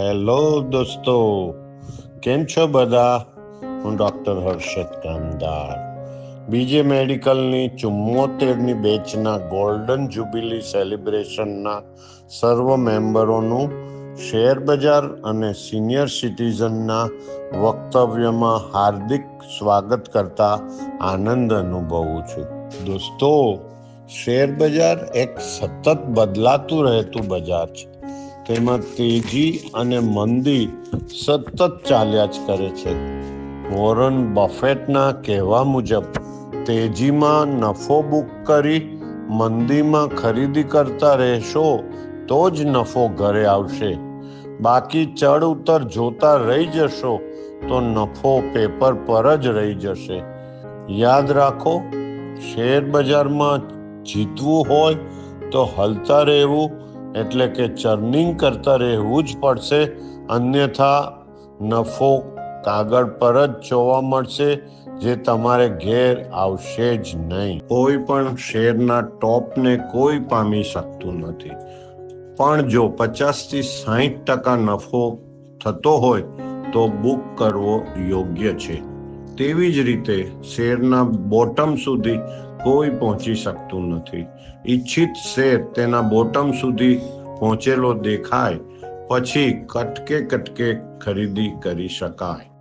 Hello દોસ્તો. કેમ છો બધા? હું ડૉક્ટર હર્ષદ કામદાર. બીજે મેડિકલની ચુમ્મોતેરની બેચના ગોલ્ડન જ્યુબિલી સેલિબ્રેશનના સર્વ મેમ્બરોનું શેર બજાર અને સિનિયર સિટીઝનના વક્તવ્યમાં હાર્દિક સ્વાગત કરતા આનંદ અનુભવું છું. દોસ્તો, શેર બજાર એક સતત બદલાતું રહેતું બજાર છે. તેમાં તેજી અને મંદી સતત ચાલ્યા જ કરે છે. વોરન બફેટના કહેવા મુજબ, તેજીમાં નફો બુક કરી મંદીમાં ખરીદી કરતા રહેશો તો જ નફો ઘરે આવશે. બાકી ચડ ઉતર જોતા રહી જશો તો નફો પેપર પર જ રહી જશે. યાદ રાખો, શેર બજારમાં જીતવું હોય તો હલતા રહેવું એટલે કે ચર્નિંગ કરતા રહેવું જ પડશે. અન્યથા નફો કાગળ પર જ જોવા મળશે, જે તમારે ઘેર આવશે જ નહીં. કોઈ પણ શેરના ટોપને કોઈ પામી શકતું નથી. પણ જો પચાસથી સાહીઠ ટકા નફો થતો હોય, તો બુક કરવો યોગ્ય છે. તેવી જ રીતે શેરના બોટમ સુધી કોઈ પહોંચી શકતું નથી. ઈચ્છિત શેર તેના બોટમ સુધી પહોંચેલો દેખાય, પછી કટકે કટકે ખરીદી કરી શકાય.